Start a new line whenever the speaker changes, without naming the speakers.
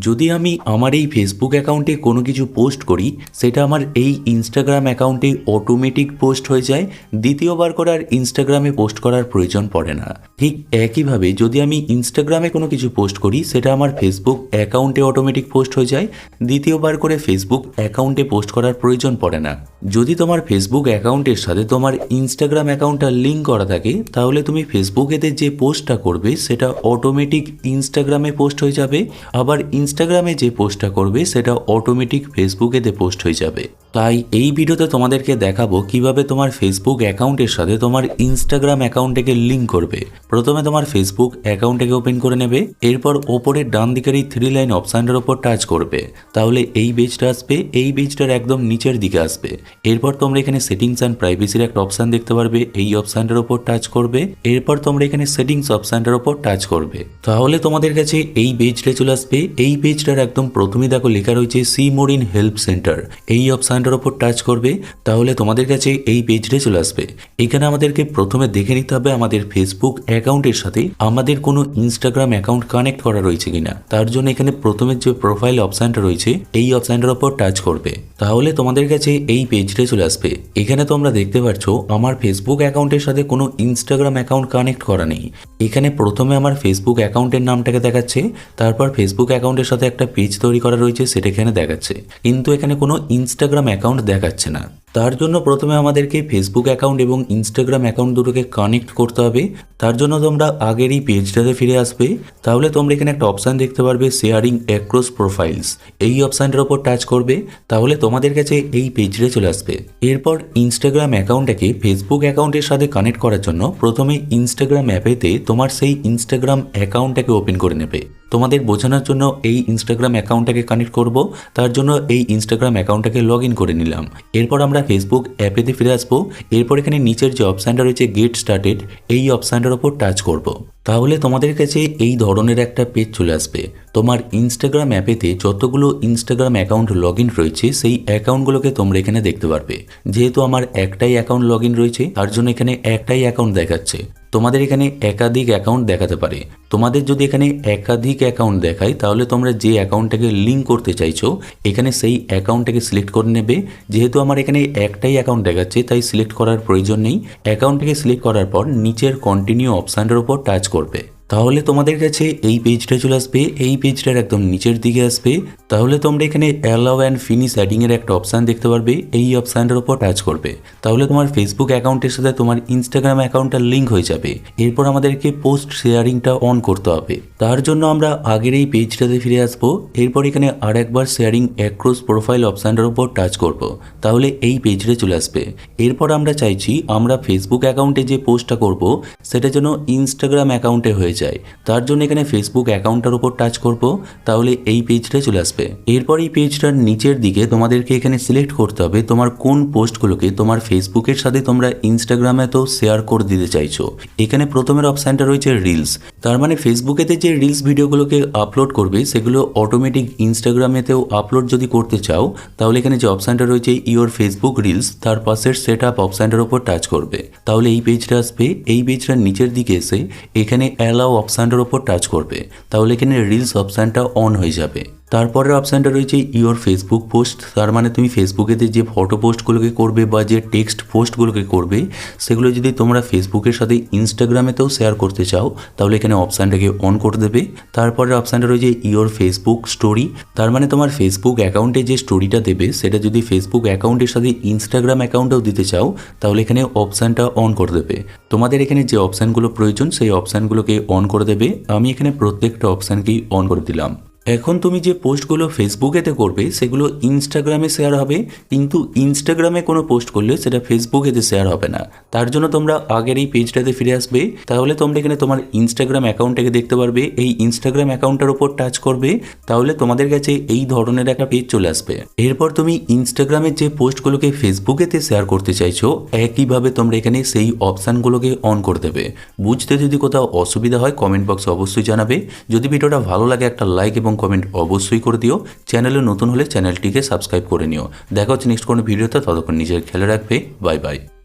যদি আমি আমার এই ফেসবুক অ্যাকাউন্টে কোনো কিছু পোস্ট করি, সেটা আমার এই ইনস্টাগ্রাম অ্যাকাউন্টে অটোমেটিক পোস্ট হয়ে যায়। দ্বিতীয়বার করে আর ইনস্টাগ্রামে পোস্ট করার প্রয়োজন পড়ে না। ঠিক একইভাবে যদি আমি ইনস্টাগ্রামে কোনো কিছু পোস্ট করি, সেটা আমার ফেসবুক অ্যাকাউন্টে অটোমেটিক পোস্ট হয়ে যায়। দ্বিতীয়বার করে ফেসবুক অ্যাকাউন্টে পোস্ট করার প্রয়োজন পড়ে না। যদি তোমার ফেসবুক অ্যাকাউন্টের সাথে তোমার ইনস্টাগ্রাম অ্যাকাউন্টটা লিঙ্ক করা থাকে, তাহলে তুমি ফেসবুকেতে যে পোস্টটা করবে, সেটা অটোমেটিক ইনস্টাগ্রামে পোস্ট হয়ে যাবে। আবার ইনস্টাগ্রামে যে পোস্টটা করবে সেটা অটোমেটিক ফেসবুকেতে পোস্ট হয়ে যাবে। তাই এই ভিডিওতে তোমাদেরকে দেখাবো কীভাবে তোমার ফেসবুক অ্যাকাউন্টের সাথে তোমার ইনস্টাগ্রাম অ্যাকাউন্টটাকে লিঙ্ক করবে। প্রথমে তোমার ফেসবুক অ্যাকাউন্টটাকে ওপেন করে নেবে, এরপর ওপরের ডান দিকের এই থ্রি লাইন অপশানটার ওপর টাচ করবে। তাহলে এই পেজটা আসবে, এই পেজটার একদম নিচের দিকে আসবে। এরপর তোমরা এখানে সেটিংস অ্যান্ড প্রাইভেসির একটা অপশান দেখতে পারবে, এই অপশানটার ওপর টাচ করবে, এরপর তোমরা এখানে সেটিংস অপশানটার ওপর টাচ করবে। তাহলে তোমাদের কাছে এই পেজটা চলে আসবে, এই পেজটার একদম প্রথমে দেখো লেখা রয়েছে see more in help center এই অপশানটার ওপর টাচ করবে, তাহলে তোমাদের কাছে এই পেজটা চলে আসবে। এখানে আমাদেরকে প্রথমে দেখে নিতে হবে আমাদের ফেসবুক অ্যাকাউন্টের সাথে আমাদের কোনো ইনস্টাগ্রাম অ্যাকাউন্ট কানেক্ট করা রয়েছে কিনা। তার জন্য এখানে প্রথমে যে প্রোফাইল অপশানটা রয়েছে, এই অপশানটার ওপর টাচ করবে। তাহলে তোমাদের কাছে এই পেজটা চলে আসবে। এখানে তোমরা দেখতে পাচ্ছ আমার ফেসবুক অ্যাকাউন্টের সাথে কোনো ইনস্টাগ্রাম অ্যাকাউন্ট কানেক্ট করা নেই। এখানে প্রথমে আমার ফেসবুক অ্যাকাউন্টের নামটাকে দেখাচ্ছে, তারপর ফেসবুক অ্যাকাউন্টের সাথে একটা পেজ তৈরি করা রয়েছে, সেটা এখানে দেখাচ্ছে। কিন্তু এখানে কোনো ইনস্টাগ্রাম অ্যাকাউন্ট দেখাচ্ছে না। তার জন্য প্রথমে আমাদেরকে ফেসবুক অ্যাকাউন্ট এবং ইনস্টাগ্রাম অ্যাকাউন্ট দুটোকে কানেক্ট করতে হবে। তার জন্য তোমরা আগের এই পেজটাতে ফিরে আসবে। তাহলে তোমরা এখানে একটা অপশান দেখতে পারবে শেয়ারিং অ্যাক্রস প্রোফাইলস এই অপশানটার ওপর টাচ করবে, তাহলে তোমাদের কাছে এই পেজটা চলে আসবে। এরপর ইনস্টাগ্রাম অ্যাকাউন্টটাকে ফেসবুক অ্যাকাউন্টের সাথে কানেক্ট করার জন্য প্রথমে ইনস্টাগ্রাম অ্যাপেতে তোমার সেই ইনস্টাগ্রাম অ্যাকাউন্টটাকে ওপেন করে নেবে। তোমাদের বোঝানোর জন্য এই ইনস্টাগ্রাম অ্যাকাউন্টটাকে কানেক্ট করব, তার জন্য এই ইনস্টাগ্রাম অ্যাকাউন্টটাকে লগ ইন করে নিলাম। এরপর আমরা ফেসবুক অ্যাপেতে ফিরে আসব, এরপর এখানে নিচের যে অপশানটা রয়েছে গেট স্টার্টেড এই অপশানটার ওপর টাচ করব। তাহলে তোমাদের কাছে এই ধরনের একটা পেজ চলে আসবে। তোমার ইনস্টাগ্রাম অ্যাপেতে যতগুলো ইনস্টাগ্রাম অ্যাকাউন্ট লগ ইন রয়েছে, সেই অ্যাকাউন্টগুলোকে তোমরা এখানে দেখতে পারবে। যেহেতু আমার একটাই অ্যাকাউন্ট লগ ইন রয়েছে, তার জন্য এখানে একটাই অ্যাকাউন্ট দেখাচ্ছে। তোমাদের এখানে একাধিক অ্যাকাউন্ট দেখাতে পারে। তোমাদের যদি এখানে একাধিক অ্যাকাউন্ট দেখায়, তাহলে তোমরা যে অ্যাকাউন্টটাকে লিঙ্ক করতে চাইছো, এখানে সেই অ্যাকাউন্টটাকে সিলেক্ট করে নেবে। যেহেতু আমার এখানে একটাই অ্যাকাউন্ট দেখাচ্ছে, তাই সিলেক্ট করার প্রয়োজন নেই। অ্যাকাউন্টটাকে সিলেক্ট করার পর নিচের কন্টিনিউ অপশানটার উপর টাচ করবে। তাহলে তোমাদের কাছে এই পেজটা চলে আসবে। এই পেজটার একদম নিচের দিকে আসবে। তাহলে তোমরা এখানে অ্যালাউ অ্যান্ড ফিনিশ অ্যাডিং এর একটা অপশান দেখতে পারবে। এই অপশানটার উপর টাচ করবে। তাহলে তোমার ফেসবুক অ্যাকাউন্টের সাথে তোমার ইনস্টাগ্রাম অ্যাকাউন্টটা লিঙ্ক হয়ে যাবে। এরপর আমাদেরকে পোস্ট শেয়ারিংটা অন করতে হবে। তার জন্য আমরা আগের এই পেজটাতে ফিরে আসব। এরপর এখানে আর একবার শেয়ারিং অ্যাক্রস প্রোফাইল অপশানটার উপর টাচ করব। তাহলে এই পেজটা চলে আসবে। এরপর আমরা চাইছি আমরা ফেসবুক অ্যাকাউন্টে যে পোস্টটা করব, সেটা যেন ইনস্টাগ্রাম অ্যাকাউন্টে হয়ে যায়। তার জন্য এখানে ফেসবুক অ্যাকাউন্টটার উপর টাচ করব। তাহলে এই পেজটা চলে আসবে। এরপর এই পেজটার নিচের দিকে তোমাদেরকে এখানে সিলেক্ট করতে হবে তোমার কোন পোস্টগুলোকে তোমার ফেসবুকের সাথে তোমরা ইনস্টাগ্রামে তো শেয়ার করে দিতে চাইছো। এখানে প্রথমের অপশানটা রয়েছে রিলস তার মানে ফেসবুকেতে যে রিলস ভিডিওগুলোকে আপলোড করবে, সেগুলো অটোমেটিক ইনস্টাগ্রামেতেও আপলোড যদি করতে চাও, তাহলে এখানে যে অপশানটা রয়েছে ইওর ফেসবুক রিলস তার পাশের সেট আপ অপশানটার উপর টাচ করবে। তাহলে এই পেজটা আসবে, এই পেজটার নিচের দিকে এসে এখানে অ্যালাউ অপশানটার উপর টাচ করবে। তাহলে এখানে রিলস অপশানটা অন হয়ে যাবে। তারপরের অপশানটা রয়েছে ইওর ফেসবুক পোস্ট তার মানে তুমি ফেসবুকেতে যে ফটো পোস্টগুলোকে করবে বা যে টেক্সট পোস্টগুলোকে করবে, সেগুলো যদি তোমরা ফেসবুকের সাথে ইনস্টাগ্রামেতেও শেয়ার করতে চাও, তাহলে এখানে অপশানটাকে অন করে দেবে। তারপরের অপশানটা রয়েছে ইওর ফেসবুক স্টোরি তার মানে তোমার ফেসবুক অ্যাকাউন্টে যে স্টোরিটা দেবে, সেটা যদি ফেসবুক অ্যাকাউন্টের সাথে ইনস্টাগ্রাম অ্যাকাউন্টেও দিতে চাও, তাহলে এখানে অপশানটা অন করে দেবে। তোমাদের এখানে যে অপশানগুলো প্রয়োজন, সেই অপশানগুলোকে অন করে দেবে। আমি এখানে প্রত্যেকটা অপশানকেই অন করে দিলাম। এখন তুমি যে পোস্টগুলো ফেসবুকেতে করবে, সেগুলো ইনস্টাগ্রামে শেয়ার হবে, কিন্তু ইনস্টাগ্রামে কোনো পোস্ট করলে সেটা ফেসবুকেতে শেয়ার হবে না। তার জন্য তোমরা আগের এই পেজটাতে ফিরে আসবে, তাহলে তোমরা এখানে তোমার ইনস্টাগ্রাম অ্যাকাউন্টটাকে দেখতে পারবে। এই ইনস্টাগ্রাম অ্যাকাউন্টটার উপর টাচ করবে, তাহলে তোমাদের কাছে এই ধরনের একটা পেজ চলে আসবে। এরপর তুমি ইনস্টাগ্রামের যে পোস্টগুলোকে ফেসবুকেতে শেয়ার করতে চাইছো, একইভাবে তোমরা এখানে সেই অপশানগুলোকে অন করে দেবে। বুঝতে যদি কোথাও অসুবিধা হয় কমেন্ট বক্সে অবশ্যই জানাবে। যদি ভিডিওটা ভালো লাগে, একটা লাইক এবং কমেন্ট অবশ্যই করে দিও। চ্যানেলে নতুন হলে চ্যানেলটিকে সাবস্ক্রাইব করে নিও। দেখা হচ্ছে নেক্সট কোনো ভিডিওতে ততক্ষণ নিজের খেলে রাখবে। Bye bye